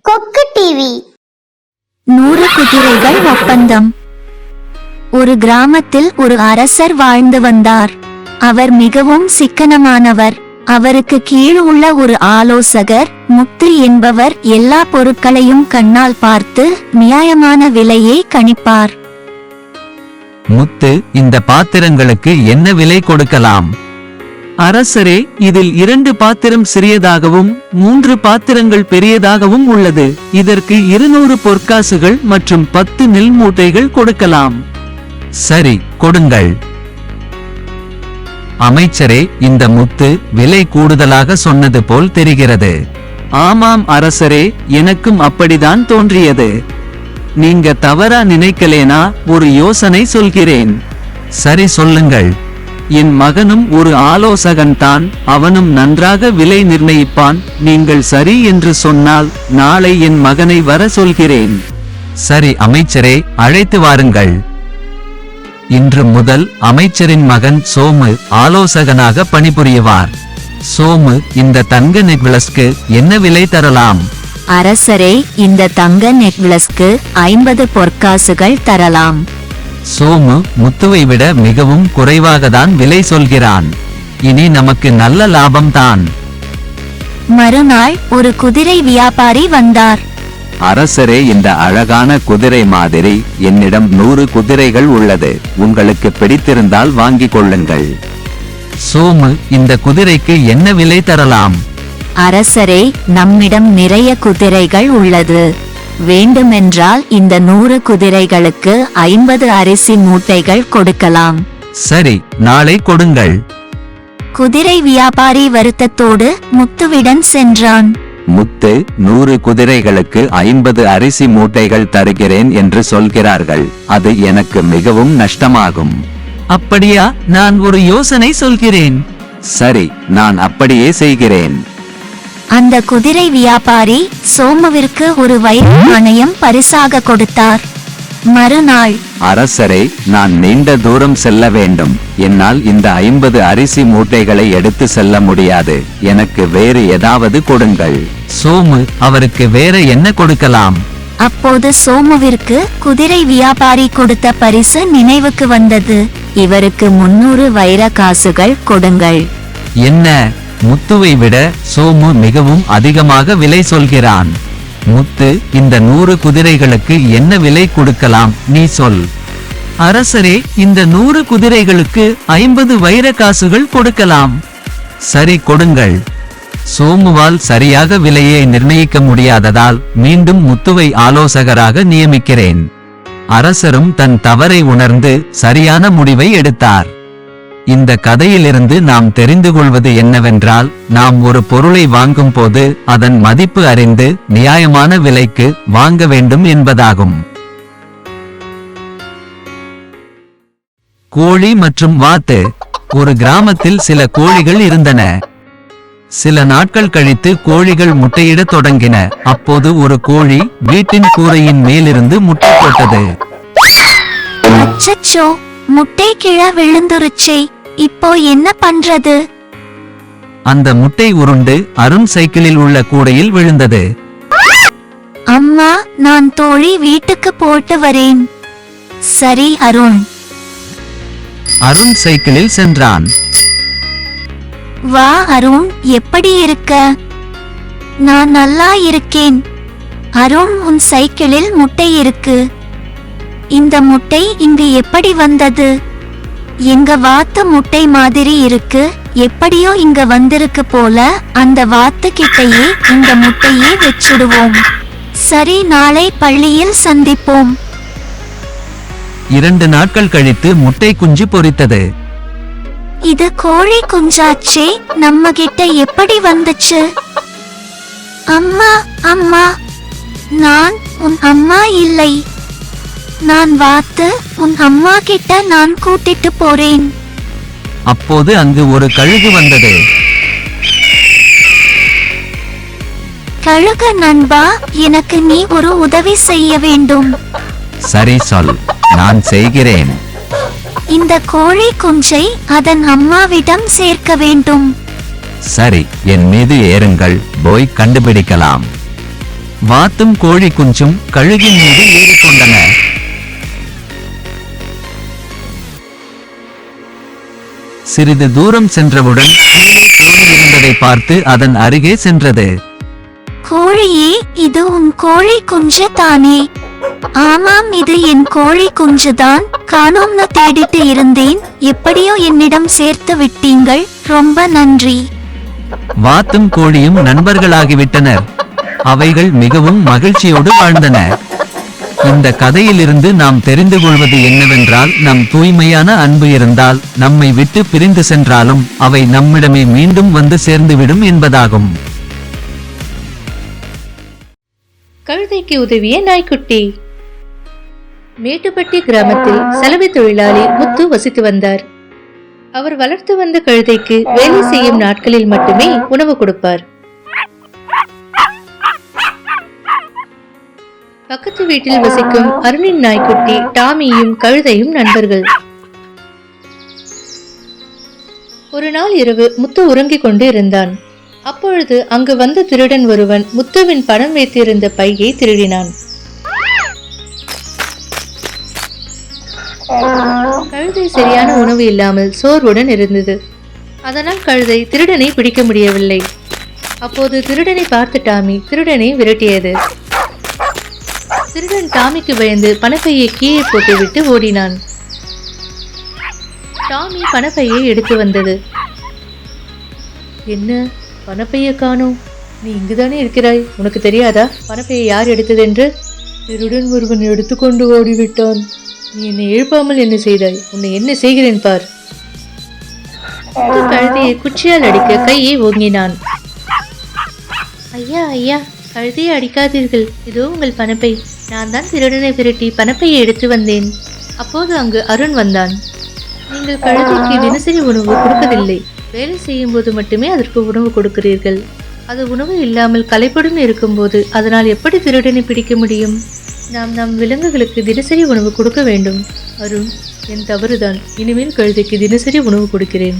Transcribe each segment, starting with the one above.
கொக்கு டிவி நூறு குதிரைகள் ஒப்பந்தம். ஒரு கிராமத்தில் ஒரு அரசர் வாழ்ந்து வந்தார். அவர் மிகவும் சிக்கனமானவர். அவருக்கு கீழ் உள்ள ஒரு ஆலோசகர் முக்தி என்பவர் எல்லா பொருட்களையும் கண்ணால் பார்த்து நியாயமான விலையை கணிப்பார். முத்து இந்த பாத்திரங்களுக்கு என்ன விலை கொடுக்கலாம்? அரசரே இதில் இரண்டு பாத்திரம் சிறியதாகவும் மூன்று பாத்திரங்கள் பெரியதாகவும் உள்ளது. இதற்கு இருநூறு பொற்காசுகள் மற்றும் பத்து நெல் மூட்டைகள் கொடுக்கலாம். சரி கொடுங்கள். அமைச்சரே இந்த முத்து விலை கூடுதலாக சொன்னது போல் தெரிகிறது. ஆமாம் அரசரே எனக்கும் அப்படிதான் தோன்றியது. நீங்க தவறா நினைக்கலேனா ஒரு யோசனை சொல்கிறேன். சரி சொல்லுங்கள். என் மகனும் ஒரு ஆலோசகன்தான் அவனும் நன்றாக விலை நிர்ணயிப்பான் நீங்கள் சரி என்று சொன்னால் நாளை என் மகனை வர சொல்கிறேன். சரி அமைச்சரே அழைத்து வாருங்கள். இன்று முதல் அமைச்சரின் மகன் சோமு ஆலோசகனாக பணிபுரியவார். சோமு இந்த தங்க நெக்லஸ்க்கு என்ன விலை தரலாம்? அரசரே இந்த தங்க நெக்லஸ்க்கு ஐம்பது பொற்காசுகள் தரலாம். சோமு முத்துவை விட மிகவும் குறைவாகத்தான் விலை சொல்கிறான். இனி நமக்கு நல்ல லாபம்தான் மறுநாள் ஒரு குதிரை வியாபாரி வந்தார். அரசரே இந்த அழகான குதிரை மாதிரி என்னிடம் நூறு குதிரைகள் உள்ளது. உங்களுக்கு பிடித்திருந்தால் வாங்கிக் கொள்ளுங்கள். சோமு இந்த குதிரைக்கு என்ன விலை தரலாம்? அரசரே நம்மிடம் நிறைய குதிரைகள் உள்ளது. வேண்டுமென்றால் இந்த நூறு குதிரைகளுக்கு ஐம்பது அரிசி மூட்டைகள் கொடுக்கலாம். சரி நாளை கொடுங்கள். குதிரை வியாபாரி வருத்தத்தோடு முத்துவிடன் சென்றான். முத்து நூறு குதிரைகளுக்கு ஐம்பது அரிசி மூட்டைகள் தருகிறேன் என்று சொல்கிறார்கள். அது எனக்கு மிகவும் நஷ்டமாகும். அப்படியா? நான் ஒரு யோசனை சொல்கிறேன். சரி நான் அப்படியே செய்கிறேன். அந்த குதிரை வியாபாரி சோமுவிற்கு ஒரு வைர நாணயம் பரிசாக கொடுத்தார். மறுநாள் அரசரே நான் நீண்ட தூரம் செல்ல வேண்டும். என்னால் இந்த ஐம்பது அரிசி மூட்டைகளை எடுத்து செல்ல முடியாது. எனக்கு வேறு ஏதாவது கொடுங்கள். சோமு அவருக்கு வேற என்ன கொடுக்கலாம்? அப்போது சோமுவிற்கு குதிரை வியாபாரி கொடுத்த பரிசு நினைவுக்கு வந்தது. இவருக்கு முன்னூறு வைர காசுகள் கொடுங்கள். என்ன? முத்துவை விட சோமு மிகவும் அதிகமாக விலை சொல்கிறான். முத்து இந்த நூறு குதிரைகளுக்கு என்ன விலை கொடுக்கலாம்? நீ சொல். அரசரே இந்த நூறு குதிரைகளுக்கு ஐம்பது வைர காசுகள் கொடுக்கலாம். சரி கொடுங்கள். சோமுவால் சரியாக விலையை நிர்ணயிக்க முடியாததால் மீண்டும் முத்துவை ஆலோசகராக நியமிக்கிறேன். அரசரும் தன் தவறை உணர்ந்து சரியான முடிவை எடுத்தார். இந்த கதையிலிருந்து நாம் தெரிந்து கொள்வது என்னவென்றால் நாம் ஒரு பொருளை வாங்கும் போது அதன் மதிப்பு அறிந்து நியாயமான விலைக்கு வாங்க வேண்டும் என்பதாகும். கோழி மற்றும் வாத்து. ஒரு கிராமத்தில் சில கோழிகள் இருந்தன. சில நாட்கள் கழித்து கோழிகள் முட்டையிடத் தொடங்கின. அப்போது ஒரு கோழி வீட்டின் கூரையின் மேலிருந்து முட்டை போட்டது முட்டை கிழ விழுந்துருச்சே. இப்போ என்ன பண்றது? அந்த முட்டை உருண்டு அருண் சைக்கிளில் உள்ள கூடையில் விழுந்தது. அம்மா நான் தோழி வீட்டுக்கு போட்டு வரேன். சரி அருண். அருண் சைக்கிளில் சென்றான். வா அருண் எப்படி இருக்க? நான் நல்லா இருக்கேன். அருண் உன் சைக்கிளில் முட்டை இருக்கு. இந்த முட்டை இங்கு எப்படி வந்தது? எங்க வாத்து முட்டை மாதிரி இருக்கு. எப்படியோ இங்க வந்திருக்கு போல அந்த வாத்து கிட்டையே இந்த முட்டையே வச்சிடுவோம். சரி நாளை பள்ளியில் சந்திப்போம். இரண்டு நாட்கள் கழித்து முட்டை குஞ்சு பொரித்தது. இது கோழி குஞ்சாச்சே நம்ம கிட்ட எப்படி வந்துச்சு? அம்மா அம்மா நான் உன் அம்மா இல்லை. நான் வாத்து உன் அம்மா கிட்ட நான் கூட்டிட்டு போறேன். அப்போது அங்கு ஒரு கழுகு வந்தது. கழுக நண்பா எனக்கு நீ ஒரு உதவி செய்ய வேண்டும். சரி சொல் நான் செய்கிறேன். இந்த கோழி குஞ்சை அதன் அம்மாவிடம் சேர்க்க வேண்டும். சரி என் மீது ஏறுங்கள் போய் கண்டுபிடிக்கலாம். வாத்தும் கோழி குஞ்சும் கழுகின் மீது ஏறிக்கொண்டன. சிறிது தூரம் சென்றவுடன் கீழே கோழி இருந்ததை பார்த்து அதன் அருகே சென்றது. கோழியே இது உன் கோழி குஞ்சு தானே ஆமாம் இது என் கோழி குஞ்சுதான். காணோம்னு தேடிட்டு இருந்தேன். எப்படியோ என்னிடம் சேர்த்து விட்டீங்கள். ரொம்ப நன்றி. வாத்தும் கோழியும் நண்பர்களாகிவிட்டனர். அவைகள் மிகவும் மகிழ்ச்சியோடு வாழ்ந்தன. இந்த கதையிலிருந்து நாம் தெரிந்து கொள்வது என்னவென்றால் நம் தூய்மையான அன்பு இருந்தால் நம்மை விட்டு பிரிந்து சென்றாலும் அவை நம்மிடமே மீண்டும் வந்து சேர்ந்துவிடும் என்பதாகும். கழுதைக்கு உதவிய நாய்க்குட்டி. மேட்டுப்பட்டி கிராமத்தில் சலவை தொழிலாளி முத்து வசித்து வந்தார். அவர் வளர்த்து வந்த கழுதைக்கு வேலை செய்யும் நாட்களில் மட்டுமே உணவு கொடுப்பார். பக்கத்து வீட்டில் வசிக்கும் அருணின் நாய்க்குட்டி டாமியும் கழுதையும் நண்பர்கள். ஒரு நாள் இரவு முத்து உறங்கிக் கொண்டு இருந்தான். அப்பொழுது அங்கு வந்த திருடன் ஒருவன் முத்துவின் பணம் வைத்திருந்த பையை திருடினான். கழுதை சரியான உணவு இல்லாமல் சோர்வுடன் இருந்தது. அதனால் கழுதை திருடனை பிடிக்க முடியவில்லை. அப்போது திருடனை பார்த்து டாமி திருடனை விரட்டியது. திருடன் டாமிக்கு பயந்து பணப்பையை கீழே போட்டுவிட்டு ஓடினான். டாமி பணப்பையை எடுத்து வந்தது. என்ன? பணப்பையை காணோம் நீ இங்குதானே இருக்கிறாய்? உனக்கு தெரியாதா? பணப்பையை யார் எடுத்ததென்று? திருடன் ஒருவன் எடுத்துக்கொண்டு ஓடிவிட்டான். நீ என்னை எழுப்பாமல் என்ன செய்தாய்? உன்னை என்ன செய்கிறேன் பார்? முத்து கழுதையை குச்சியால் அடிக்க கையை ஓங்கினான். ஐயா ஐயா கழுதையை அடிக்காதீர்கள். இதோ உங்கள் பணப்பை. நான் தான் திருடனை விரட்டி பணப்பையை எடுத்து வந்தேன். அப்போது அங்கு அருண் வந்தான். நீங்கள் கழுதைக்கு தினசரி உணவு கொடுப்பதில்லை வேலை செய்யும் போது மட்டுமே அதற்கு உணவு கொடுக்கிறீர்கள். அது உணவு இல்லாமல் களைப்படும் இருக்கும்போது அதனால் எப்படி திருடனை பிடிக்க முடியும்? நாம் நம் விலங்குகளுக்கு தினசரி உணவு கொடுக்க வேண்டும். அருண் என் தவறுதான். இனிமேல் கழுதைக்கு தினசரி உணவு கொடுக்கிறேன்.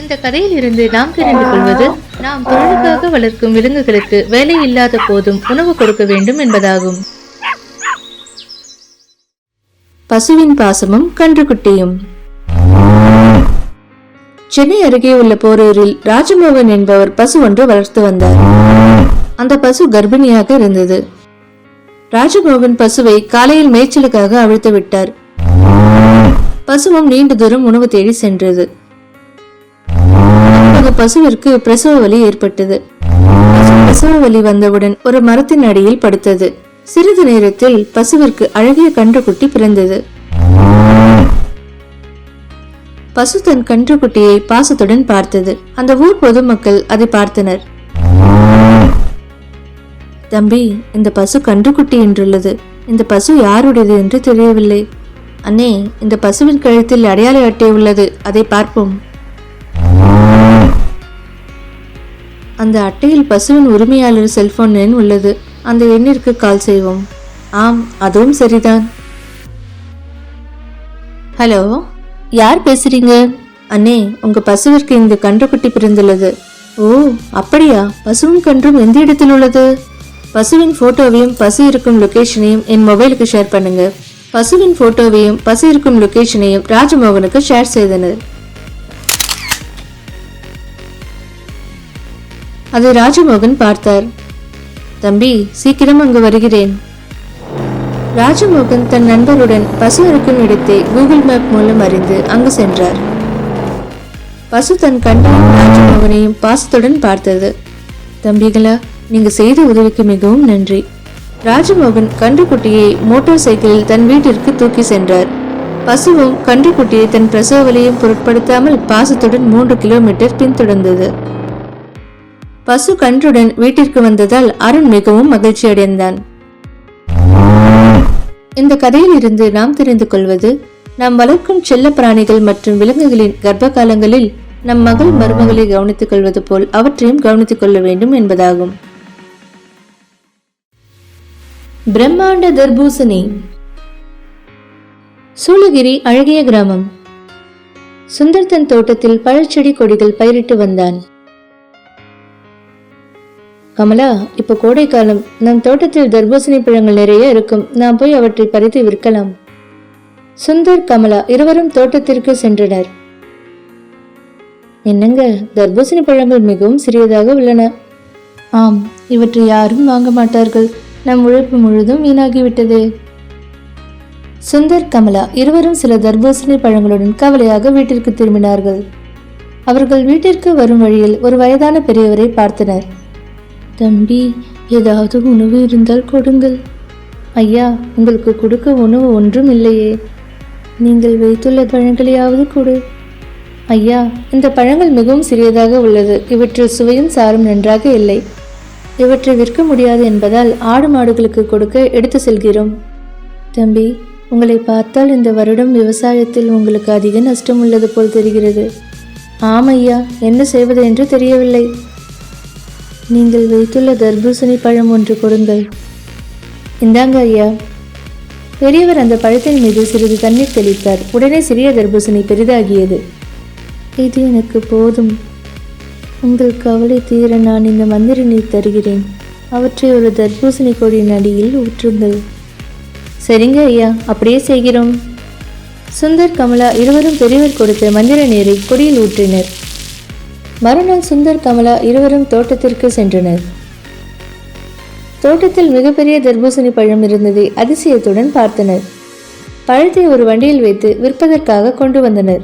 இந்த கதையில் இருந்து நாம் தெரிந்து கொள்வது நாம் பொருளுக்காக வளர்க்கும் விலங்குகளுக்கு வேலை இல்லாத போதும் உணவு கொடுக்க வேண்டும் என்பதாகும். பசுவின் பாசமும் கன்றுக்குட்டியும். சென்னை அருகே உள்ள போரூரில் ராஜமோகன் என்பவர் பசு ஒன்று வளர்த்து வந்தார். அந்த பசு கர்ப்பிணியாக இருந்தது. ராஜமோகன் பசுவை காலையில் மேய்ச்சலுக்காக அவிழ்த்து விட்டார். பசுவும் நீண்ட தூரம் உணவு தேடி சென்றது. பசுவிற்கு பிரசவ வலி ஏற்பட்டது. பிரசவ வலி வந்தவுடன் ஒரு மரத்தின் அடியில் படுத்தது. சிறிது நேரத்தில் பசுவிற்கு அழகிய கன்றுக்குட்டி பிறந்தது. பசு தன் கன்றுக்குட்டியை பாசத்துடன் பார்த்தது. அந்த ஊர் பொதுமக்கள் அதை பார்த்தனர். தம்பி இந்த பசு கன்றுக்குட்டி என்றுள்ளது. இந்த பசு யாருடையது என்று தெரியவில்லை. அண்ணே இந்த பசுவின் கழுத்தில் அடையாள அட்டை உள்ளது. அதை பார்ப்போம். அந்த அட்டையில் பசுவின் உரிமையாளர் செல்போன் எண் உள்ளது. அந்த எண்ணிற்கு கால் செய்வோம். ஆம் அதுவும் சரிதான். ஹலோ யார் பேசுறீங்க? அண்ணே உங்க பசுவிற்கு இங்கு கன்றுக்குட்டி பிறந்துள்ளது. ஓ அப்படியா? பசுவும் கன்றும் எந்த இடத்தில் உள்ளது? பசுவின் போட்டோவையும் பசு இருக்கும் லொகேஷனையும் என் மொபைலுக்கு ஷேர் பண்ணுங்க. பசுவின் போட்டோவையும் பசு இருக்கும் லொகேஷனையும் ராஜமோகனுக்கு ஷேர் செய்தனர். அதை ராஜமோகன் பார்த்தார். தம்பி சீக்கிரம் அங்கு வருகிறேன். ராஜமோகன் தன் நண்பருடன் பசு இருக்கும் இடத்தை கூகுள் மேப் மூலம் அறிந்து அங்கு சென்றார். பசு தன் கண்டையும் ராஜமோகனையும் பாசத்துடன் பார்த்தது. தம்பிகளா நீங்க செய்த உதவிக்கு மிகவும் நன்றி. ராஜமோகன் கன்றுக்குட்டியை மோட்டார் சைக்கிளில் தன் வீட்டிற்கு தூக்கி சென்றார். பசுவும் கன்றுக்குட்டியை தன் பிரசவ வலியும் பொருட்படுத்தாமல் பாசத்துடன் மூன்று கிலோமீட்டர் பின்தொடர்ந்தது. பசு கன்றுடன் வீட்டிற்கு வந்ததால் அருண் மிகவும் மகிழ்ச்சி அடைந்தான். இந்த கதையில் இருந்து நாம் தெரிந்து கொள்வது நாம் வளர்க்கும் செல்ல பிராணிகள் மற்றும் விலங்குகளின் கர்ப்ப காலங்களில் நம் மகள் மருமகளை கவனித்துக் கொள்வது போல் அவற்றையும் கவனித்துக் கொள்ள வேண்டும் என்பதாகும். பிரம்மாண்ட தர்பூசணி. சூளகிரி அழகிய கிராமம். சுந்தர் தன் தோட்டத்தில் பழச்செடி கொடிகள் பயிரிட்டு வந்தான். கமலா இப்போ கோடைக்காலம். நம் தோட்டத்தில் தர்பூசணி பழங்கள் நிறைய இருக்கும். நாம் போய் அவற்றை பறித்து விற்கலாம். சுந்தர் கமலா இருவரும் தோட்டத்திற்கு சென்றனர். என்னங்க? தர்பூசணி பழங்கள் மிகவும் சிறியதாக உள்ளன. ஆம் இவற்றை யாரும் வாங்க மாட்டார்கள். நம் உழைப்பு முழுதும் வீணாகிவிட்டது. சுந்தர் கமலா இருவரும் சில தர்பூசணி பழங்களுடன் கவலையாக வீட்டிற்கு திரும்பினார்கள். அவர்கள் வீட்டிற்கு வரும் வழியில் ஒரு வயதான பெரியவரை பார்த்தனர். தம்பி ஏதாவது உணவு இருந்தால் கொடுங்கள். ஐயா உங்களுக்கு கொடுக்க உணவு ஒன்றும் இல்லையே. நீங்கள் வைத்துள்ள பழங்களையாவது கொடு. ஐயா இந்த பழங்கள் மிகவும் சிறியதாக உள்ளது. இவற்றில் சுவையும் சாரும் நன்றாக இல்லை. இவற்றை விற்க முடியாது என்பதால் ஆடு மாடுகளுக்கு கொடுக்க எடுத்து செல்கிறோம். தம்பி உங்களை பார்த்தால் இந்த வருடம் விவசாயத்தில் உங்களுக்கு அதிக நஷ்டம் உள்ளது போல் தெரிகிறது. ஆம் ஐயா என்ன செய்வது என்று தெரியவில்லை. நீங்கள் வைத்துள்ள தர்பூசணி பழம் ஒன்று கொடுங்கள். இந்தாங்க ஐயா. பெரியவர் அந்த பழத்தின் மீது சிறிது தண்ணீர் தெளித்தார். உடனே சிறிய தர்பூசணி பெரிதாகியது. இது எனக்கு போதும். உங்கள் கவலை தீர நான் இந்த மந்திர நீர் தருகிறேன். அவற்றை ஒரு தர்பூசணி கொடியின் அடியில் ஊற்றுங்கள். சரிங்க ஐயா அப்படியே செய்கிறோம். சுந்தர் கமலா இருவரும் பெரியவர் கொடுத்த மந்திர நீரை கொடியில் ஊற்றினர். மறுநாள் சுந்தர் கமலா இருவரும் தோட்டத்திற்கு சென்றனர். தோட்டத்தில் மிகப்பெரிய தர்பூசணி பழம் இருந்ததை அதிசயத்துடன் பார்த்தனர். பழத்தை ஒரு வண்டியில் வைத்து விற்பதற்காக கொண்டு வந்தனர்.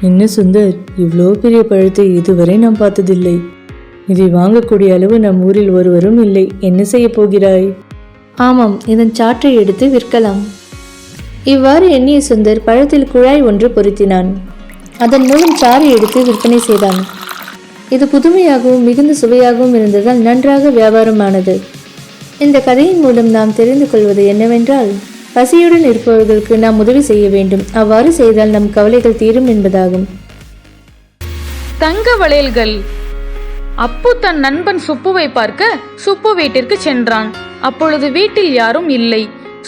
என்ன சுந்தர் இவ்வளோ பெரிய பழத்தை இதுவரை நாம் பார்த்ததில்லை. இதை வாங்கக்கூடிய அளவு நம் ஊரில் ஒருவரும் இல்லை. என்ன செய்ய போகிறாய்? ஆமாம் இதன் சாற்றை எடுத்து விற்கலாம். இவ்வாறு எண்ணிய சுந்தர் பழத்தில் குழாய் ஒன்று பொருத்தினான். அதன் மூலம் சாறு எடுத்து விற்பனை செய்தான். இது புதுமையாகவும் மிகுந்த சுவையாகவும் இருந்ததால் நன்றாக வியாபாரமானது. இந்த கதையின் மூலம் நாம் தெரிந்து கொள்வது என்னவென்றால் பசியுடன் இருப்பவர்களுக்கு நாம் உதவி செய்ய வேண்டும். அவ்வாறு செய்தால் நம் கவலைகள் தீரும் என்பதாகும். தங்க வளையல்கள். அப்பு தன் நண்பன் சுப்புவை பார்க்க சுப்பு வீட்டிற்கு சென்றான். அப்பொழுது வீட்டில் யாரும் இல்லை.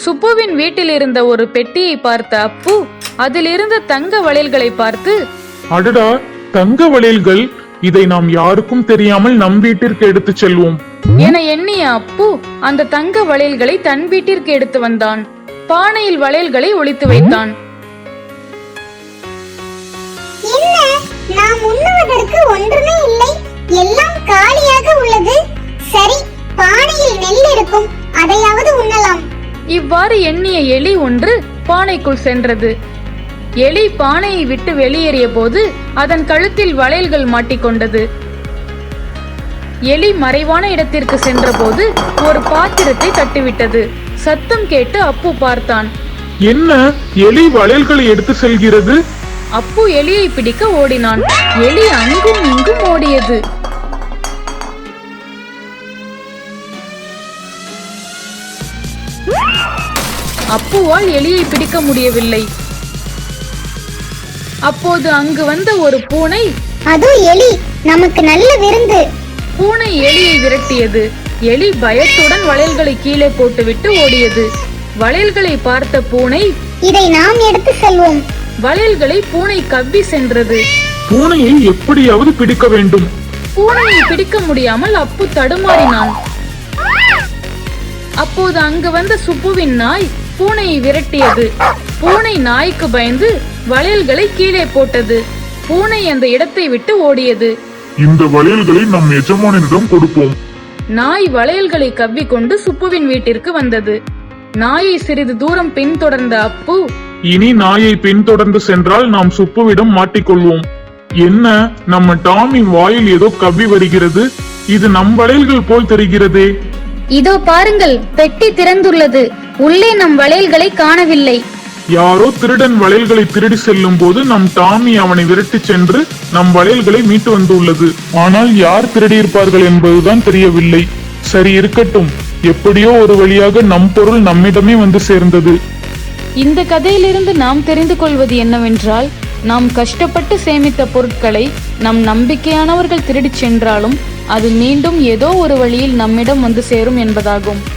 சுப்புவின் வீட்டில் இருந்த ஒரு பெட்டியை பார்த்த அப்பு அதில் இருந்த தங்க வளையல்களை பார்த்து அடடா தங்க வளையல்கள். இதை நாம் யாருக்கும் தெரியாமல் நம் வீட்டிற்கு எடுத்துச் செல்வோம். என எண்ணிய அப்பு அந்த தங்க வளையல்களை தன் வீட்டிற்கு எடுத்து வந்தான். பானையில் வளையல்களை ஒளித்து வைத்தான். நாம் உண்ணுவதற்கு ஒன்றுமே இல்லை. எல்லாம் காலியாக உள்ளது. சரி பானையில் நெல் இருக்கும் அதையாவது உண்ணலாம். இவ்வாறு எண்ணிய எலி ஒன்று பானைக்குள் சென்றது. எலி பானையை விட்டு வெளியேறிய போது அதன் கழுத்தில் வளையல்கள் மாட்டிக்கொண்டது. எலி மறைவான இடத்திற்கு சென்றபோது ஒரு பாத்திரத்தை தட்டிவிட்டது. சத்தம் கேட்டு அப்பு பார்த்தான். என்ன? எலி வளையல்களை எடுத்து செல்கிறது? அப்பு எலியை பிடிக்க ஓடினான். எலி அங்கும் இங்கும் ஓடியது. அப்புவால் எலியை பிடிக்க முடியவில்லை. அப்போது அங்கு வந்த ஒரு பூனை அது எலி நமக்கு நல்ல விருந்து. பூனை எலியை விரட்டியது. எலி பயத்துடன் வளையல்களை கீழே போட்டுவிட்டு ஓடியது. வளையல்களை பார்த்த பூனை இதை நாம் எடுத்து செல்வோம். வளையல்களை பூனை கவ்வி சென்றது. பூனையை எப்படியாவது பிடிக்க வேண்டும். பூனையை பிடிக்க முடியாமல் அப்பு தடுமாறினான். அப்போது அங்கு வந்த சுப்புவின் நாய் பூனையை விரட்டியது. பூனை நாய்க்கு பயந்து வளையல்களை கீழே போட்டது. பூனை அந்த இடத்தை விட்டு ஓடியது. இந்த வளையல்களை நம் எஜமானனிடம் கொடுப்போம். நாய் வளையல்களை கவ்விக்கொண்டு சுப்புவின் வீட்டிற்கு வந்தது. நாயை சிறிது தூரம் பின்தொடர்ந்த அப்பு இனி நாயை பின்தொடர்ந்து சென்றால் நாம் சுப்புவிடம் மாட்டிக்கொள்வோம். என்ன நம்ம டாமி வாயில் ஏதோ கவ்வி வருகிறது? இது நம் வளையல்கள் போல் தெரிகிறதே. இதோ பாருங்கள் பெட்டி திறந்துள்ளது. உள்ளே நம் வளையல்களை காணவில்லை. யாரோ திருடன் வளையல்களை திருடி செல்லும் போது நம் டாமி அவனை விரட்டிச் சென்று நம் வளையல்களை மீட்டு வந்துள்ளது. ஆனால் யார் திருடியிருப்பார்கள் என்பதுதான் தெரியவில்லை. சரி இருக்கட்டும். எப்படியோ ஒரு வழியாக நம் பொருள் நம்மிடமே வந்து சேர்ந்தது. இந்த கதையிலிருந்து நாம் தெரிந்து கொள்வது என்னவென்றால் நாம் கஷ்டப்பட்டு சேமித்த பொருட்களை நம் நம்பிக்கையானவர்கள் திருடிச் சென்றாலும் அது மீண்டும் ஏதோ ஒரு வழியில் நம்மிடம் வந்து சேரும் என்பதாகும்.